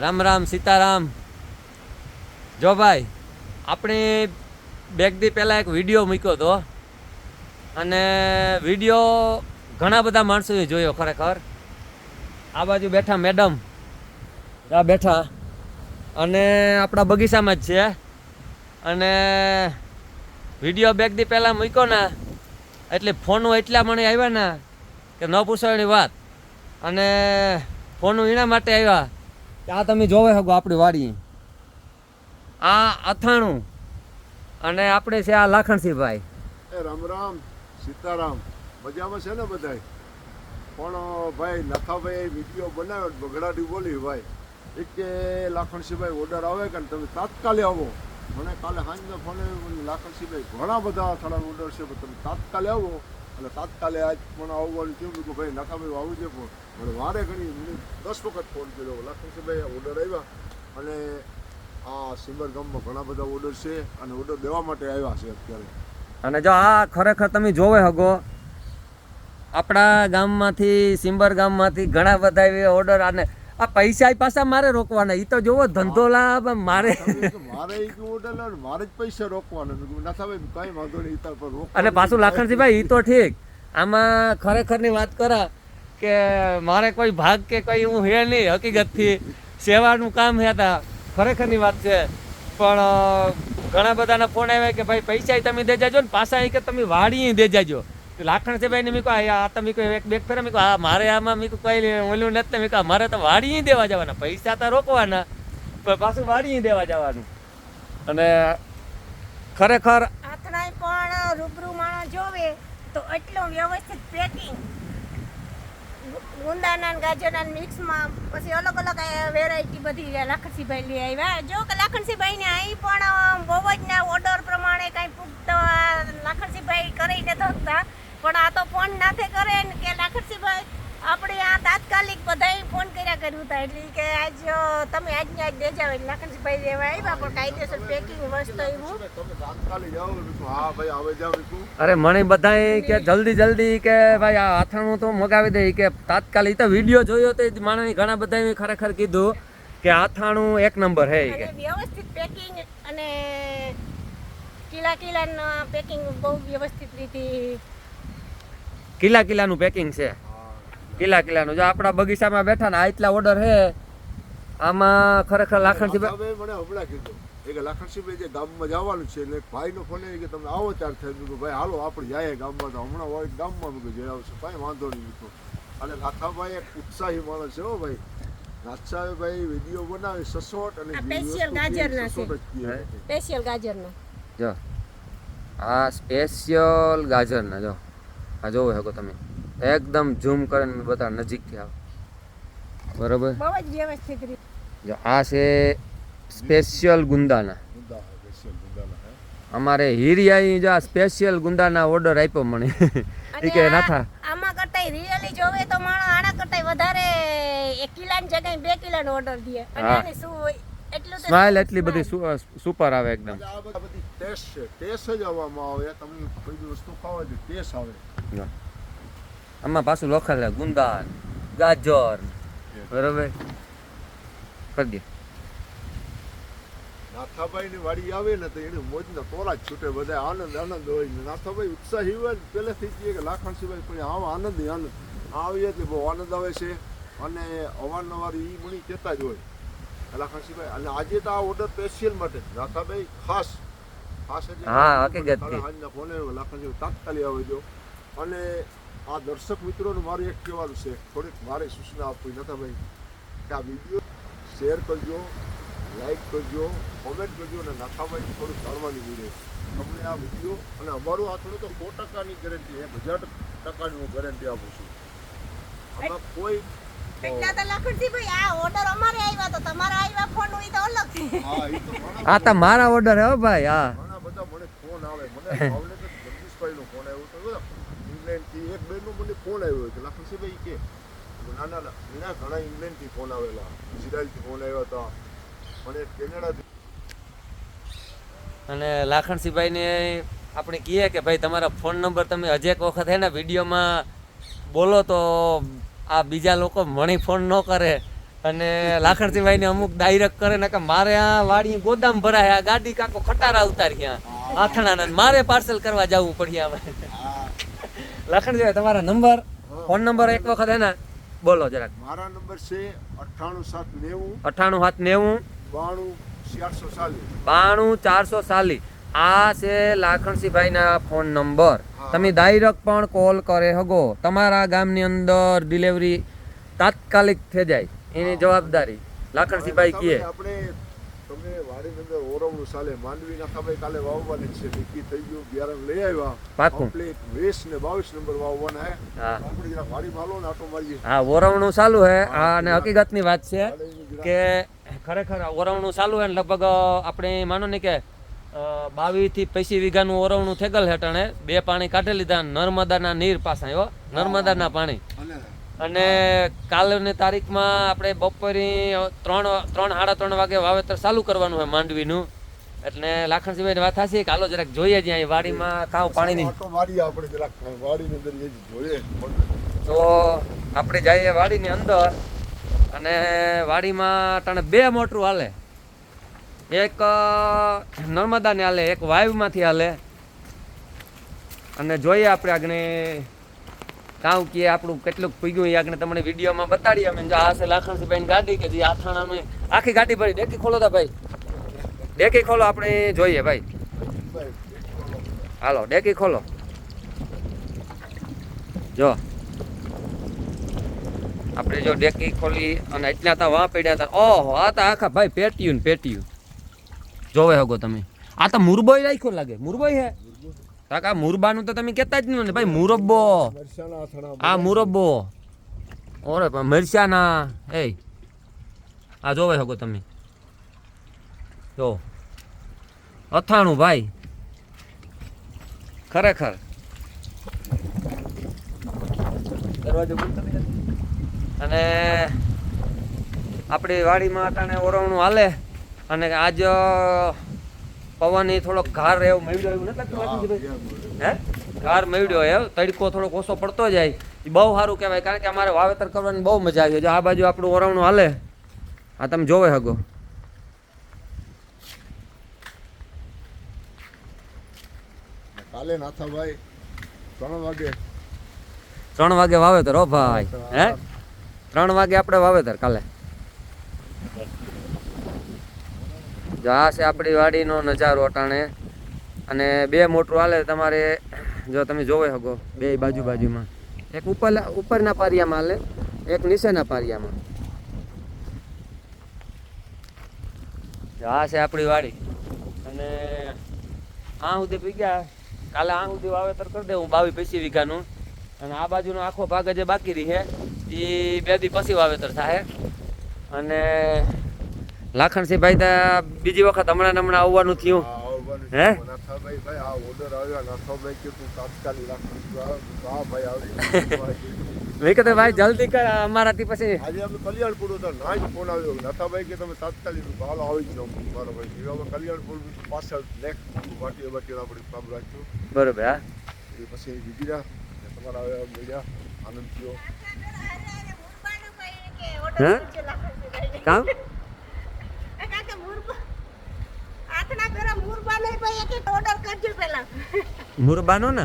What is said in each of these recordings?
રામ રામ, સીતારામ. જો ભાઈ, આપણે બેક દી પહેલાં એક વીડિયો મૂક્યો હતો. અને વીડિયો ઘણા બધા માણસોએ જોયો ખરેખર. આ બાજુ બેઠા મેડમ આ બેઠા. અને આપણા બગીચામાં જ છે. અને વીડિયો બેક દી પહેલાં મૂક્યો ને, એટલે ફોનો એટલા મને આવ્યા ને કે ન પૂછવાની વાત. અને ફોનો એના માટે આવ્યા આ તમે જોવે હગો આપણી વાડી. આ અથાણું અને આપણે છે આ લાખણસિંહભાઈ. એ રામ રામ, સીતારામ. મજામાં છે ને બધાય? પણ ભાઈ નખાભાઈ વીડિયો બનાવ્યો બગડાડી બોલી, ભાઈ. એક કે લાખણસિંહભાઈ ઓર્ડર આવે કે તમે તાત્કાલિક આવો. મને કાલે સાંજનો ફોન લાખણસિંહભાઈ ઘણા બધા અથાણા ઓર્ડર છે તમે તાત્કાલિક આવો. એટલે તાત્કાલિક આજ પણ આવવાનું થયું કીધું, ભાઈ નખાભાઈ આવું છે પણ મને વારે ઘણી દસ વખત ફોન કર્યો. લાખણસિંહભાઈ ઓર્ડર આવ્યા અને આ સિમર ગામમાં ઘણા બધા ઓર્ડર છે અને ઓર્ડર દેવા માટે આવ્યા છે અત્યારે. અને જો આ ખરેખર તમે જોવે હગો આપણા ગામમાંથી સિંબર ગામમાંથી ઘણા બધા એવા ઓર્ડર અને આ પૈસા પાછા મારે રોકવાના એ તો જોવો ધંધો લાભ મારે. મારે ઓર્ડર મારે જ પૈસા રોકવાના મેં કીધું ના કઈ વાંધો નહીં અને પાછું લાખણસિંહભાઈ એ તો ઠીક. આમાં ખરેખરની વાત કરા કે મારે કોઈ ભાગ કે કંઈ હું હે નહીં, હકીકતથી સેવાનું કામ હતા તા. ખરેખરની વાત છે. પણ ઘણા બધાના ફોન આવ્યા કે ભાઈ પૈસા તમે દે જાજો ને પાછા કે તમે વાડી દે જાજો. તો લાખણસિંહભાઈ ને મેં કહ્યું, આ તમે કોઈ એક બેગ ફેરા મેં આ મારે આમાં મેં કઈ ઓલું નથી. મેં કહ્યું મારે તો વાડી દેવા જવાના, પૈસા તો રોકવાના, પણ પાછું વાડી દેવા જવાનું. અને ખરેખર આથણાય પણ રૂબરૂ માણસ જોવે તો એટલું વ્યવસ્થિત પેકિંગ ગુંદાના ગાજરના મિક્સમાં પછી અલગ અલગ વેરાયટી બધી લાખણસિંહભાઈ લઈ આવ્યા. જો કે લાખણસીભાઈને અહીં પણ બહુ જ ના ઓર્ડર પ્રમાણે કાંઈ પૂછતા લાખણસીભાઈ કરી નથી શકતા. પણ આ તો ફોન નાથે કરે ને કે લાખણસીભાઈ આપણે આ તાત્કાલિક બધાય કર્યા હતા એટલે કે આજ તમે તમે આજને આજ દેજા એટલે લાખણસિંહભાઈ દેવા આવ્યા પણ કાયદેસર પેકિંગ વસ્તુ એવું તમે તાત્કાલિક જાઓ હા ભાઈ આવે જાવ મેં કીધું. અરે મને બધાય કે જલ્દી જલ્દી કે ભાઈ આ અથાણું તો મગાવી દે. કે તાત્કાલિક તો વીડિયો જોયો તો માણસ ઘણા બધાએ ખરેખર કીધું કે અથાણું એક નંબર હે કે. વ્યવસ્થિત પેકિંગ અને કિલા કિલાના પેકિંગ બહુ વ્યવસ્થિત રીતે કિલા કિલ્લાનું પેકિંગ છે. કિલ્લા કિલ્લાનું જો આપણા બગીચામાં બેઠા ને આ એટલા ઓર્ડર હે આમાં ખરેખર મને હમણાં કીધું. એક કે લાખણસિંહભાઈ જે ગામમાં જવાનું છે એટલે એક ભાઈનો ફોન આવ્યો કે તમે આવો ત્યાર થાય. ભાઈ હાલો આપણે જાય ગામમાં. તો હમણાં હોય ગામમાં મૂકી જઈ આવશે. ભાઈ વાંધો નહીં કીધું. અને લાખાભાઈ એક ઉત્સાહી માણસ છે હો ભાઈ. નાથસાહેબભાઈ વીડિયો બનાવે સસોટ અને સ્પેશિયલ ગાજરના જ સ્પેશિયલ ગાજરનો. જો. આ સ્પેશિયલ ગાજરના જો. આ જોવો શકો તમે. એકદમ ઝૂમ કરીને બધા બતા નજીકથી આવે. બરોબર? જ આ છે સ્પેશિયલ ગુંદાના. અમારે હિરિયાઈ જો આ સ્પેશિયલ ગુંદાના ઓર્ડર આપ્યો મને. એ કે નાથા. આમાં કરતાંય રિયલી જોવે તો માણો આના કરતાંય વધારે એક કિલાની જગ્યાએ બે કિલાનો ઓર્ડર દે. અને હા. શું હોય એટલું સ્માઈલ એટલી બધી સુપર આવે એકદમ. આ બધી ટેસ્ટ છે. ટેસ્ટ જ આવવામાં આવે. તમને કોઈ વસ્તુ ખાવા દે ટેસ્ટ આવે. આમાં પાછું લખેલ ગુંદાન ગુંદા ગાજર બરોબર? કરી દે. નાથાભાઈ ની વાડી આવે ને તો એને મોજના તોલા જ છૂટે બધા આનંદ આનંદ હોય ને નાથાભાઈ ઉત્સાહી હોય ને પહેલેથી જ કે લાખણ સિવાય પણ આમ આનંદ આનંદ આવીએ એટલે બહુ આનંદ આવે છે. અને અવારનવાર ઈ મણી કહેતા જ હોય. લાખણ સિવાય. અને આજે તો આ ઓર્ડર સ્પેશિયલ માટે. નાથાભાઈ ખાસ ખાસ એટલે હા, હકીકત ફોને લાખણ સિવાય તાત્કાલિક આવી દો અને આ દર્શક મિત્રોનું મારું એક કહેવાનું છે. થોડીક મારે સૂચના આપવી નાથાભાઈ કે આ વીડિયો શેર કરજો લાઈક કરજો કોમેન્ટ કરજો અને નાખાભાઈ થોડું જાણવાની જોઈએ તમને આ વીડિયો અને અમારું આ થોડું તો સો ટકાની ગેરંટી એક હજાર ટકાની હું ગેરંટી આપું છું. આમાં કોઈ આ ઓર્ડર અમારે આવ્યા તો તમારા આવ્યા ફોન હોય તો અલગ છે. હા એ તો આ તો મારા ઓર્ડર હે ભાઈ હા. ઘણા બધા મને ફોન આવે. મને ભાવને જગદીશભાઈ નો ફોન આવ્યો ઇંગ્લેન્ડથી એક બેનનો મને ફોન આવ્યો હતો. લખનસિંહભાઈ કે ના ના ના ઘણા ઘણા ઇંગ્લેન્ડથી ફોન આવેલા. ઇઝરાયલથી ફોન આવ્યા હતા. મને કેનેડાથી અને લાખણસિંહભાઈને આપણે કહીએ કે ભાઈ તમારા ફોન નંબર તમે હજેક વખત હે ને વિડીયોમાં બોલો તો આ બીજા લોકો મને ફોન ન કરે. અને લાખણસિંહભાઈ ને અમુક ડાયરેક્ટ કરે ને કે મારે આ વાડી ગોદામ ભરાય આ ગાડી કાકો ખટારા ઉતારી આથણા મારે પાર્સલ કરવા જવું પડ્યા. હા તમારા નંબર ફોન નંબર એક વખત એના બોલો જરાક. મારા નંબર છે અઠ્ઠાણું સાત નેવું અઠ્ઠાણું સાત નેવું બાણું ચારસો ચાલીસ. બાણું ચારસો સાલી આ છે લાખણસિંહભાઈના ફોન નંબર તમે ડાયરેક્ટ પણ કોલ કરે હગો. તમારા ગામની અંદર ડિલિવરી તાત્કાલિક થઈ જાય. એની જવાબદારી. લાખણસિંહભાઈ કહે. આપણે તમે વાડીની ઓરવણું ચાલે માંડવી નાખા ભાઈ કાલે વાવવાની છે. નક્કી થઈ ગયું. બિયારણ લઈ આવ્યા. પાકું. કમ્પ્લીટ વીસ ને બાવીસ નંબર વાવવાના હે. આપણે જરા વાડી માલો ને આટો મારીએ. હા ઓરવણું ચાલુ હે. અને હકીકતની વાત છે કે ખરેખર ઓરવણું ચાલુ હે ને લગભગ આપણે માનો ને કે બાવીસથી પૈસી વીઘાનું ઓરવણું થેગલ હેઠણે બે પાણી કાઢી લીધા નર્મદાના નીર પાસે આવ્યો નર્મદાના પાણી. અને કાલની તારીખમાં આપણે બપોરે ત્રણ ત્રણ સાડા ત્રણ વાગે વાવેતર ચાલુ કરવાનું હોય માંડવીનું. એટલે લાખણસિંહભાઈ વાત થશે કે હાલો જરાક જોઈએ જ્યાં વાડીમાં કાવ પાણીની. આટો આપણે જરાક વાડીની અંદર જોઈએ. તો આપણે જઈએ વાડીની અંદર અને વાડીમાં તને બે મોટરું હાલે. એક નર્મદાને હાલે એક વાયુમાંથી હાલે. અને જોઈએ આપણે આગળ કાં કે આપણું કેટલું પૂગ્યું એ આગળ તમને વિડીયોમાં બતાડી અમે. જો આ છે લાખણસિંહભાઈની ગાડી કે જે આથાણાનું આખી ગાડી ભરી. ડેકી ખોલો તા ભાઈ. ડેકી ખોલો આપણે જોઈએ ભાઈ. હાલો, ડેકી ખોલો. જો. આપણે જો ડેકી ખોલી અને એટલા તા વાં પડ્યા હતા. ઓહો, આ તો આખા ભાઈ પેટ્યું ને પેટ્યું. જોવે હગો તમે. આ તો મુરબોય રાખ્યો લાગે. મુરબોય હે? કાકા મુરબાનું તો તમે કહેતા જ નહીં ને ભાઈ મુરબ્બો. આ મુરબ્બો. ઓરે પણ મરચાના. એ આ જોવે શકો તમે. જો. અથાણું ભાઈ. ખરેખર. અને આપણી વાડીમાં અટાણે ઓરવણું હાલે. અને આજ પવન એ થોડોક ઘાર એવો મળ્યો એવું નથી લાગતું હે. ઘાર મેળ્યો એવો તડકો થોડોક ઓછો પડતો જાય. એ બહુ સારું કહેવાય કારણ કે અમારે વાવેતર કરવાની બહુ મજા આવી જો આ બાજુ આપણું ઓરવણું હાલે. આ તમે જોવે હગો. કાલે નાથાભાઈ ત્રણ વાગે ત્રણ વાગે વાવેતર હો ભાઈ. હે. ત્રણ વાગે આપણે વાવેતર કાલે. જો આ છે આપણી વાડીનો નજારો અટાણે. અને બે મોટરું હાલે તમારે, જો તમે જોવે શકો બે બાજુ બાજુમાં. એક ઉપર, ઉપરના પારિયામાં હાલે, એક નીચેના પારિયામાં. આ છે આપણી વાડી. અને આ સુધી પી ગયા, કાલે આ સુધી વાવેતર કરી દે, હું બાવીસ પચીસ વીઘાનું. અને આ બાજુનો આખો ભાગ જે બાકી રહી છે એ બે દી પછી વાવેતર થાય અને લાખણસિંહ ભાઈ તા બીજી વખત હમણાં ને હમણાં આવવાનું થયું. હે? છે. ભાઈ આ ઓર્ડર આવ્યો નાથાભાઈ કે તું તાત્કાલિક રાખી હા ભાઈ આવી મેં કીધું ભાઈ જલ્દી કર અમારાથી પછી. આજે અમે કલ્યાણપુર હતા ના જ ફોન આવ્યો. નાથાભાઈ કે તમે તાત્કાલિક હાલો આવી જ જાઓ. મારો ભાઈ હવે કલ્યાણપુર પાછળ નેક્સ્ટ વાટી વાટી આપણે કામ રાખ્યું. બરોબર હા. એ પછી બીજી રહ્યા ને તમારા આવ્યા મળ્યા આનંદ થયો. હે? કામ? મુરબાનો ને?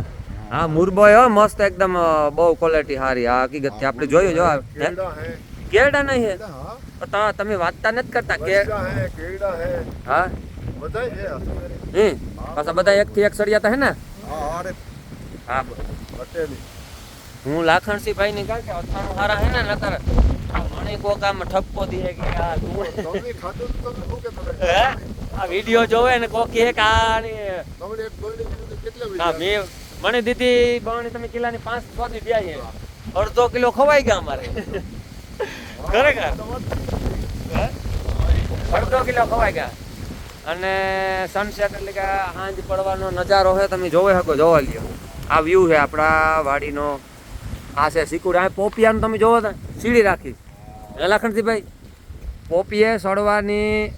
હા મુરબો હો મસ્ત એકદમ બહુ ક્વોલિટી સારી આ હકીકતથી આપણે જોયું જો. કેળા નહીં હે? તો તમે વાતતા નથી કરતા કે કેળા હે. હા? બધાય હે હે? પાછા બધા એક થી એક સળિયાતા હે ને? હા અરે હા. પટેલી. હું લાખણસિંહ ભાઈ ની કાકે અથાણું હારા હે ને નકર મને કોક આમ ઠપકો દે કે આ આ વિડિયો જોવે ને કોક કે આ હા? મેં મને દીધી બાવણી તમે કિલ્લાની પાંચ છ દી બે છે. અડધો કિલો ખવાઈ ગયા અમારે. ખરેખર? અડધો કિલો ખવાઈ ગયા. અને સનસેટ એટલે કે સાંજ પડવાનો નજારો છે તમે જોવે શકો જોવા લ્યો. આ વ્યૂ છે આપણા વાડીનો. આ છે સિકુડ આ પોપિયાનું તમે જોવો ને સીડી રાખી. લાખણજીભાઈ પોપીએ સડવાની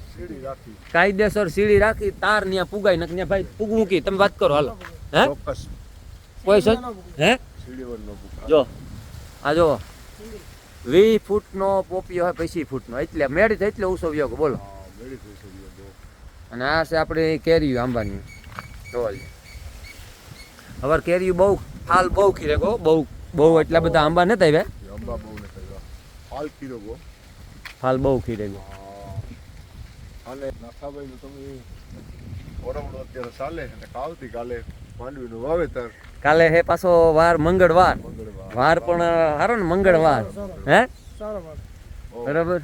કાયદેસર સીડી રાખી તાર ત્યાં પુગાઈ ત્યાં ભાઈ પુગવું કી તમે વાત કરો હાલો. હે? કોઈ સર હે? જો આ જો વીસ ફૂટનો પોપીઓ હોય પૈસી ફૂટનો. એટલે મેળી થાય એટલે ઉસો વ્યો બોલો. અને આ છે આપણે કેરીયું આંબાની. જોવા હવે કેરીયું બહુ હાલ બહુ ખીરે બહુ બહુ એટલા બધા આંબા નથી આવ્યા. હાલ ખીરો ગો હાલ બહુ ખીરે ગો અને નાથાભાઈ નું તમે ઓરમડો અત્યારે ચાલે અને આવતી કાલે માંડવીનું વાવેતર. કાલે હે પાછો વાર મંગળવાર. મંગળવાર. વાર પણ હારો ને મંગળવાર. હે? બરાબર.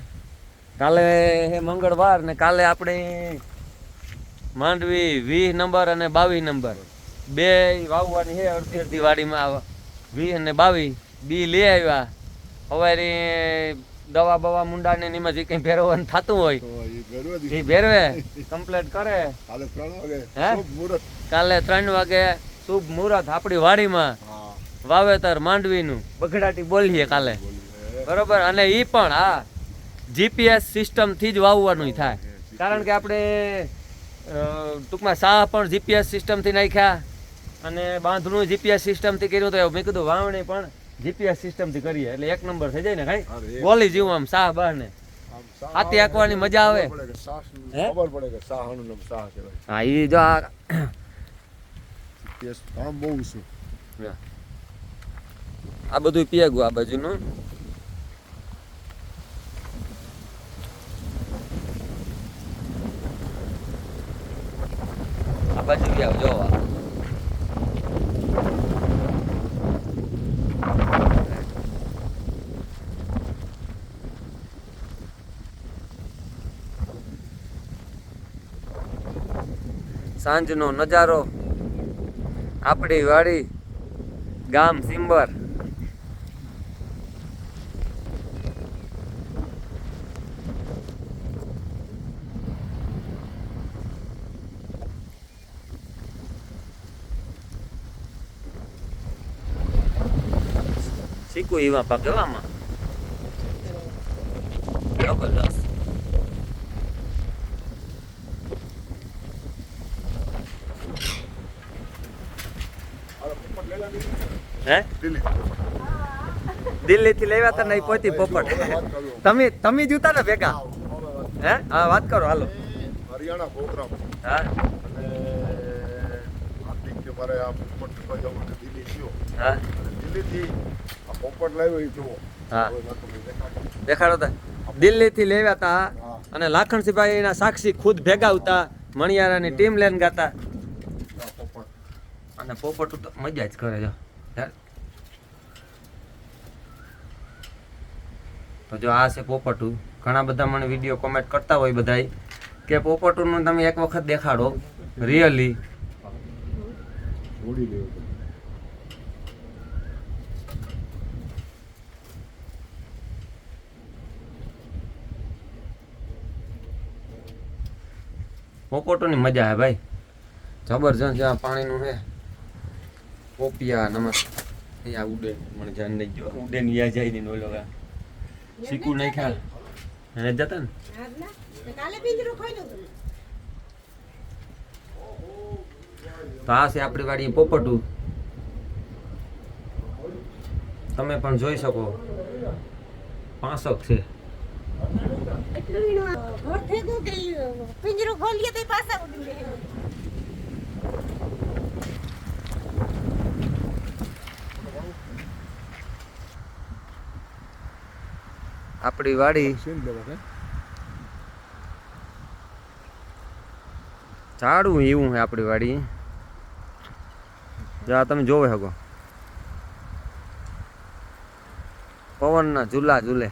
કાલે હે મંગળવાર ને કાલે આપણે માંડવી વીસ નંબર અને બાવીસ નંબર. બે વાવવાની હે અડધી અડધી વાડીમાં વીસ અને બાવીસ બી લઈ આવ્યા. સવારે દવા બવા મુંડા ને એમાં જે કઈ ભેરવવાનું થતું હોય એ ભેરવે કમ્પ્લેટ કરે. કાલે ત્રણ વાગે કાલે ત્રણ વાગે શુભ મુહૂર્ત આપણી વાડીમાં. વાવેતર માંડવીનું. બગડાટી બોલીએ કાલે. બરોબર? અને એ પણ હા. જીપીએસ સિસ્ટમથી જ વાવવાનું થાય. કારણ કે આપણે ટૂંકમાં સાહ પણ જીપીએસ સિસ્ટમથી નાખ્યા. અને બાંધણું જીપીએસ સિસ્ટમથી કર્યું તો મેં કીધું વાવણી પણ જીપીએસ સિસ્ટમથી કરીએ એટલે એક નંબર થઈ જાય ને કઈ બોલી જેવું આમ સાહ બહાર ને હાથી હાંકવાની મજા આવે. ખબર પડે કે સાહનું નામ સાહ કહેવાય. હા એ જો આ જીપીએસ કામ બહુ છે. આ બધું પીએગું આ બાજુનું. આ બાજુ બી આવ જોવા સાંજનો નજારો આપણી વાડી ગામ સિંબર શીખું એવા પાક એવામાં જબરદસ્ત અરે પોપટ લઈ લાવી હે? દિલ્હી. દિલ્હી થી લેવા તા નહીં પોતી પોપટ. તમે તમે જૂતા ને ભેગા. હે હા વાત કરો. હાલો. હરિયાણા પ્રોગ્રામ. હા. કે મારે આ પોપટ લેવા જવું દિલ્હી થયો હા. અને દિલ્હીથી આ પોપટ લાવ્યો એ જુઓ. હા. હવે નકર મેં દેખાડ્યું. દેખાડો તા. દિલ્હી થી લેવા તા અને લાખણસિંહભાઈ એના સાક્ષી ખુદ ભેગા આવતા મણિયારાની ટીમ લઈને ગાતા. પોપટ. અને પોપટ તો મજા જ કરે યાર. તો જો આ છે પોપટું. ઘણા બધા મને વીડિયો કોમેન્ટ કરતા હોય બધાય કે પોપટુનું તમે એક વખત દેખાડો. રિયલી પોપટોની મજા આવે ભાઈ. જબરજસ્ત જ્યાં પાણીનું છે. પોપિયા નમસ અહીંયા ઉડે મને જાન નહીં જો ઉડે ને યા જાય ને ઓલો શીકું નહીં ખ્યાલ. એને જતા ને? કાલે પિંજરું ખોલ્યું તો આ છે આપણી વાડી પોપટું. તમે પણ જોઈ શકો. પાંસક છે. ગયું પિંજરું ખોલીએ તો પાછા ઉડી આપણી વાડી. ઝાડું એવું છે આપણી વાડી. જા તમે જોવે શકો પવનના ઝૂલા ઝૂલે.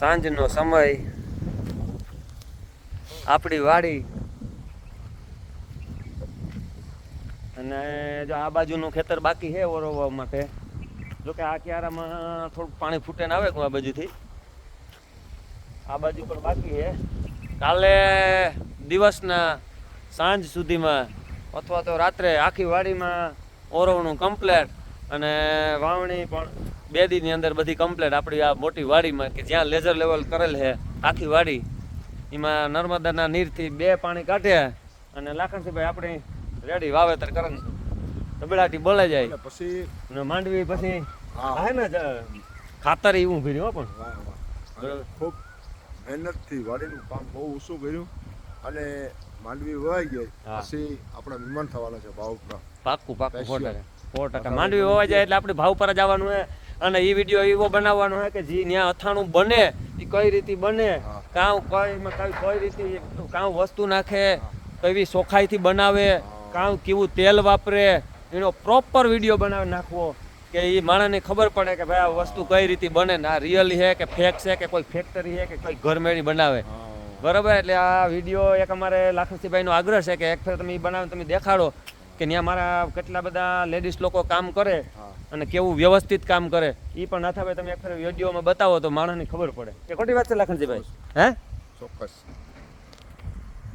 સાંજનો સમય, આપણી વાડી. અને જો આ બાજુનું ખેતર બાકી છે ઓરવવા માટે. જો કે આ ક્યારામાં થોડુંક પાણી ફૂટે ને આવે આ બાજુથી? આ બાજુ પણ બાકી છે. કાલે દિવસના સાંજ સુધીમાં, અથવા તો રાત્રે આખી વાડીમાં ઓરવણું કમ્પ્લેટ અને વાવણી પણ બે દીની અંદર બધી કમ્પ્લેટ આપણી આ મોટી વાડીમાં કે જ્યાં લેઝર લેવલ કરેલ છે આખી વાડી એમાં નર્મદાના નીરથી બે પાણી કાઢ્યા અને લાખણસીભાઈ આપણી રેડી વાવેતર કરે તબેલાટી બોલાઈ જાય. પછી માંડવી પછી હા. ને ખાતર એવું ભર્યું હો પણ. ખૂબ મહેનતથી વાડીનું કામ બહુ ઓછું કર્યું અને માંડવી વવાઈ ગઈ. પછી આપણે વિમાન થવાના છે ભાવ પાક્કું પાક્કું સો Special. ટકા. સો ટકા માંડવી વવાઈ જાય એટલે આપણે ભાવ પર જવાનું હોય અને એ વીડિયો એવો બનાવવાનો હોય કે જે ત્યાં અથાણું બને એ કઈ રીતે બને. કાં કઈ કઈ કઈ રીતે કાં વસ્તુ નાખે કેવી ચોખાઈથી બનાવે કાં કેવું તેલ વાપરે એનો પ્રોપર વીડિયો બનાવી નાખવો કે એ માણસને ખબર પડે કે ભાઈ આ વસ્તુ કઈ રીતે બને ને આ રિયલ છે કે ફેક છે કે કોઈ ફેક્ટરી છે કે કોઈ ઘરમેળી બનાવે. બરાબર? એટલે આ વીડિયો એક અમારે લાખનસિંહભાઈનો આગ્રહ છે કે એક ફેર તમે એ બનાવો તમે દેખાડો. કે ત્યાં મારા કેટલા બધા લેડીઝ લોકો કામ કરે અને કેવું વ્યવસ્થિત કામ કરે એ પણ નાથાભાઈ તમે એક ફેર વિડીયોમાં બતાવો તો માણસને ખબર પડે. કે ખોટી વાત છે લાખનસિંહભાઈ હે? ચોક્કસ.